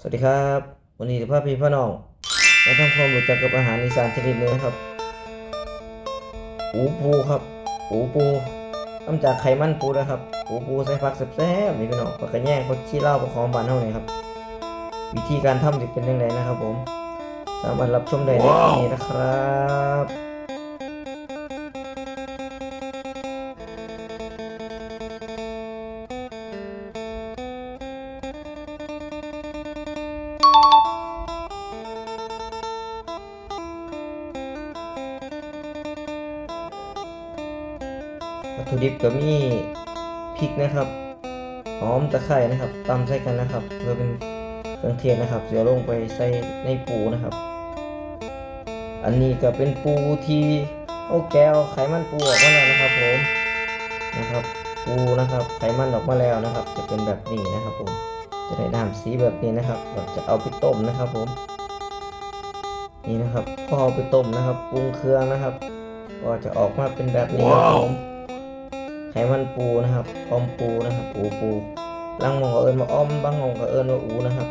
สวัสดีครับ วันนี้พ่อพี่พ่อน้องมาทำความรู้จักกับอาหารอีสานชนิดหนึงนะครับ อูปูครับ อูปูทำจากไขมันปูนะครับ อูปูใส่ผักแซ่บๆนี่พี่น้องผักกระแยงผักชีเล่าผักหอมบานเท่านี้ครับ วิธีการทำจะเป็นยังไงนะครับผม สามารถรับชมได้ในคลิปนี้นะครับ วัตถุดิบก็มีพริกนะครับหอมตะไคร้นะครับตำใส่กันนะครับเพื่อเป็นเครื่องเทศนะครับเดี๋ยลงไปใส่ในปูนะครับ อันนี้ก็เป็นปูที่เอาแก้วไขมันปูออกมาแล้วนะครับผมนะครับ ปูนะครับไขมันออกมาแล้วนะครับ จะเป็นแบบนี้นะครับผมจะได้น้ำสีแบบนี้นะครับเราจะเอาไปต้มนะครับผมนี่นะครับพอเอาไปต้มนะครับปรุงเครื่องนะครับ ก็จะออกมาเป็นแบบนี้ครับผม มันปูนะครับออมปูนะครับปูปูลังมองก็เอิญมาอ้อมบางมองก็เอิญว่าอูนะครับ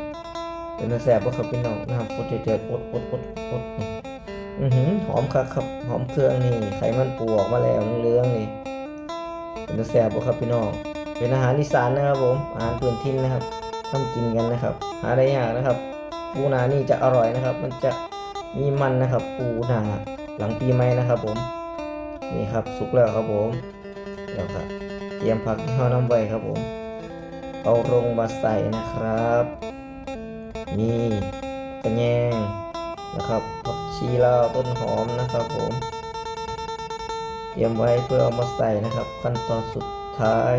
เป็นแสบว่าครับพี่น้องนะครับกดเดือดๆอดอดอดอดอือหือหอมครับครับหอมเครื่องนี่ไขมันปูออกมาแล้วเหลืองนี่เป็นแสบว่าครับพี่น้องเป็นอาหารอีสานนะครับผมอาหารพื้นถิ่นนะครับทำกินกันนะครับ หาได้ยากนะครับ ปูนานี่จะอร่อยนะครับ มันจะมีมันนะครับ ปูนาหลังปีใหม่นะครับ ผมนี่ครับสุกแล้วครับผม แล้วก็เตรียมผักที่เรานำไว้ครับผม เอาลงมาใส่นะครับนี่กระแยงนะครับผักชีลาวต้นหอมนะครับผม เตรียมไว้เพื่อเอามาใส่นะครับ ขั้นตอนสุดท้าย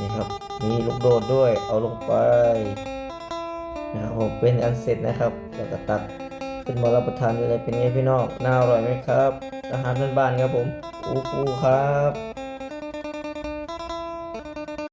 นี่ครับมีลูกโดดด้วยเอาลงไปนะครับผมเป็นอันเสร็จนะครับแล้วก็ตักขึ้นมารับประทานได้เลยเป็นไงพี่น้องน่าอร่อยไหมครับ อาหารบ้านๆครับผม โอ้โหครับ